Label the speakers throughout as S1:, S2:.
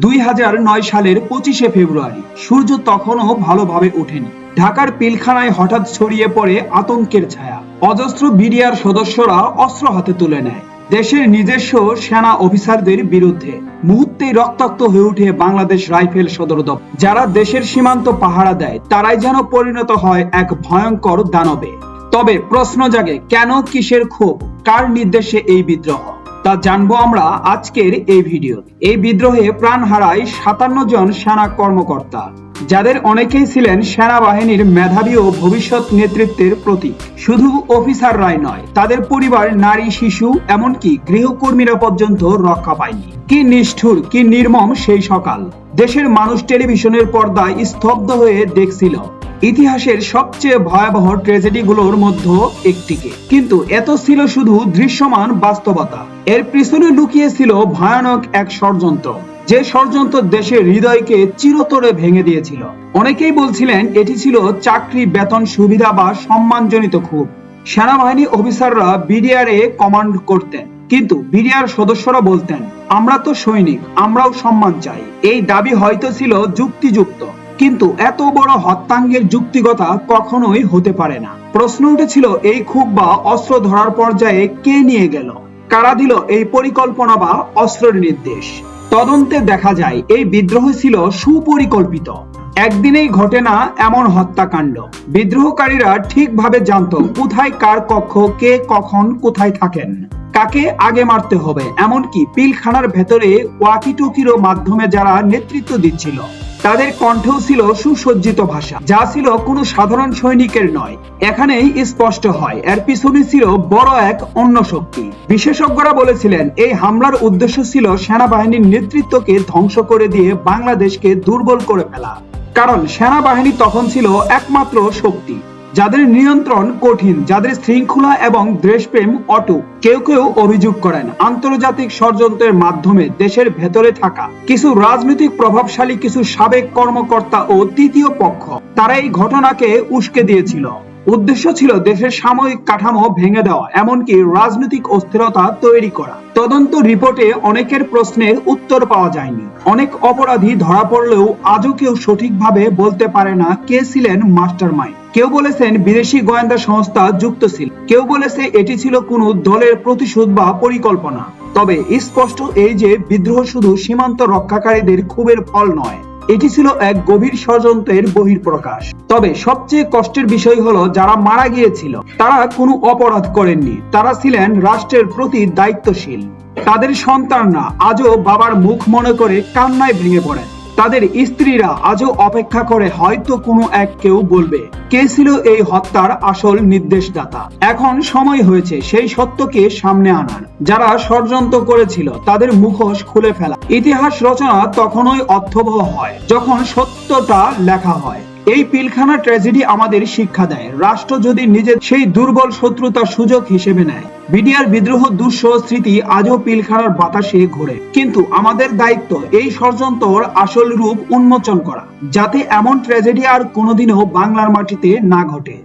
S1: দুই হাজার নয় সালের পঁচিশে ফেব্রুয়ারি। সূর্য তখনও ভালোভাবে ওঠেনি। ঢাকার পিলখানায় হঠাৎ ছড়িয়ে পড়ে আতঙ্কের ছায়া। অজস্র বিডিআর সদস্যরা অস্ত্র হাতে তুলে নেয়। দেশের নিজস্ব সেনা অফিসারদের বিরুদ্ধে মুহূর্তেই রক্তাক্ত হয়ে ওঠে বাংলাদেশ রাইফেল সদর দপ্তর। যারা দেশের সীমান্ত পাহারা দেয়, তারাই যেন পরিণত হয় এক ভয়ঙ্কর দানবে। তবে প্রশ্ন জাগে, কেন কিসের ক্ষোভ? কার নির্দেশে এই বিদ্রোহ? তা জানব আমরা আজকের এই ভিডিও। এই বিদ্রোহে প্রাণ হারায় সাতান্ন জন সেনা কর্মকর্তা, যাদের অনেকেই ছিলেন সেনাবাহিনীর মেধাবী ও ভবিষ্যৎ নেতৃত্বের প্রতীক। শুধু অফিসাররাই নয়, তাদের পরিবার, নারী, শিশু, এমনকি গৃহকর্মীরা পর্যন্ত রক্ষা পায়নি। কি নিষ্ঠুর, কি নির্মম সেই সকাল। দেশের মানুষ টেলিভিশনের পর্দায় স্তব্ধ হয়ে দেখছিল। ইতিহাসের সবচেয়ে ভয়াবহ ট্র্যাজেডিগুলোর মধ্যে একটিকে। কিন্তু এত ছিল শুধু দৃশ্যমান বাস্তবতা। এর পিছনে লুকিয়ে ছিল ভয়ানক এক ষড়যন্ত্র। যে ষড়যন্ত্র দেশের হৃদয়কে চিরতরে ভেঙে দিয়েছিল। অনেকেই বলছিলেন এটি ছিল চাকরি, বেতন, সুবিধা বা সম্মানজনিত ক্ষোভ। সেনাবাহিনী অফিসাররা বিডিআর এ কমান্ড করতেন। কিন্তু বিডিআর সদস্যরা বলতেন, আমরা তো সৈনিক, আমরাও সম্মান চাই। এই দাবি হয়তো ছিল যুক্তিযুক্ত। কিন্তু এত বড় হত্যাঙ্গের যুক্তিগতা কখনোই হতে পারে না। প্রশ্ন উঠেছিল, এই ক্ষোভ বা অস্ত্র ধরার পর্যায়ে কে নিয়ে গেল? কারা দিল এই পরিকল্পনা বা অস্ত্রের নির্দেশ? তদন্তে দেখা যায়, এই বিদ্রোহ ছিল সুপরিকল্পিত। একদিনেই ঘটে না এমন হত্যাকাণ্ড। বিদ্রোহকারীরা ঠিকভাবে জানতো কোথায় কার কক্ষ, কে কখন কোথায় থাকেন। কাকে আগে মারতে হবে? এমনকি পিলখানার ভেতরে ওয়াকিটকিরও মাধ্যমে যারা নেতৃত্ব দিচ্ছিল। তাদের কণ্ঠেও ছিল সুসজ্জিত ভাষা, যা ছিল কোনো সাধারণ সৈনিকের নয়। এখানেই স্পষ্ট হয়, এর পিছনে ছিল বড় এক অন্য শক্তি। বিশেষজ্ঞরা বলেছিলেন, এই হামলার উদ্দেশ্য ছিল সেনাবাহিনীর নেতৃত্বকে ধ্বংস করে দিয়ে বাংলাদেশকে দুর্বল করে ফেলা। কারণ, সেনাবাহিনী তখন ছিল একমাত্র শক্তি। যাদের নিয়ন্ত্রণ কঠিন, যাদের শৃঙ্খলা এবং দেশপ্রেম অটুট কেউ কেউ অভিযোগ করেন, আন্তর্জাতিক ষড়যন্ত্রের মাধ্যমে দেশের ভেতরে থাকা। কিছু রাজনৈতিক প্রভাবশালী, কিছু সাবেক কর্মকর্তা ও তৃতীয় পক্ষ, তারা এই ঘটনাকে উস্কে দিয়েছিল। উদ্দেশ্য ছিল দেশের সাময়িক কাঠামো ভেঙে দেওয়া, এমনকি রাজনৈতিক অস্থিরতা তৈরি করা। তদন্ত রিপোর্টে অনেকের প্রশ্নের উত্তর পাওয়া যায়নি। অনেক অপরাধী ধরা পড়লেও আজও কেউ সঠিকভাবে বলতে পারে না কে ছিলেন মাস্টার কেউ বলেছেন বিদেশি গোয়েন্দা সংস্থা যুক্ত ছিল। কেউ বলেছে এটি ছিল কোনো দলের প্রতিশোধ বা পরিকল্পনা। তবে স্পষ্ট এই যে বিদ্রোহ শুধু সীমান্ত রক্ষাকারীদের ক্ষোভের ফল নয়। এটি ছিল এক গভীর ষড়যন্ত্রের বহির্প্রকাশ তবে সবচেয়ে কষ্টের বিষয় হলো, যারা মারা গিয়েছিল, তারা কোনো অপরাধ করেননি। তারা ছিলেন রাষ্ট্রের প্রতি দায়িত্বশীল। তাদের সন্তান না আজও বাবার মুখ মনে করে কান্নায় ভেঙে পড়েন। তাদের স্ত্রীরা আজও অপেক্ষা করে হয়তো কোনো এক কেউ বলবে, কে ছিল এই হত্যার আসল নির্দেশদাতা। এখন সময় হয়েছে সেই সত্যকে সামনে আনার। যারা ষড়যন্ত্র করেছিল, তাদের মুখোশ খুলে ফেলা। ইতিহাস রচনা তখনই অর্থবহ হয়, যখন সত্যটা লেখা হয়। এই পিলখানা ট্র্যাজেডি আমাদের শিক্ষা দেয়। রাষ্ট্র যদি নিজের সেই দুর্বল শত্রুতার সুযোগ হিসেবে নেয়, বিডিআর বিদ্রোহ দুঃসহ স্মৃতি আজও পিলখানার বাতাসে ঘোরে। কিন্তু আমাদের দায়িত্ব এই ষড়যন্ত্রর আসল রূপ উন্মোচন করা, যাতে এমন ট্র্যাজেডি আর কোনোদিনও বাংলার মাটিতে না ঘটে।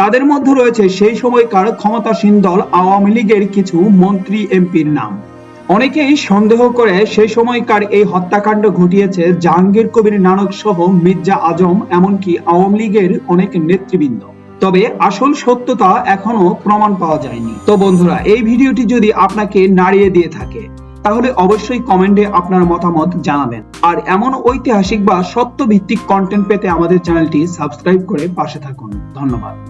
S1: তাদের মধ্যে রয়েছে সেই সময়কার ক্ষমতাসীন দল আওয়ামী লীগের কিছু মন্ত্রী এমপির নাম। অনেকেই সন্দেহ করে সেই সময়কার এই হত্যাকাণ্ড ঘটিয়েছে জাহাঙ্গীর কবির নানক সহ মির্জা আজম, এমনকি আওয়ামী লীগের অনেক নেতৃবৃন্দ। তবে আসল সত্যতা এখনও প্রমাণ পাওয়া যায়নি। তো বন্ধুরা, এই ভিডিওটি যদি আপনাকে নাড়িয়ে দিয়ে থাকে, তাহলে অবশ্যই কমেন্টে আপনার মতামত জানাবেন। আর এমন ঐতিহাসিক বা সত্য ভিত্তিক কন্টেন্ট পেতে আমাদের চ্যানেলটি সাবস্ক্রাইব করে পাশে থাকুন। ধন্যবাদ।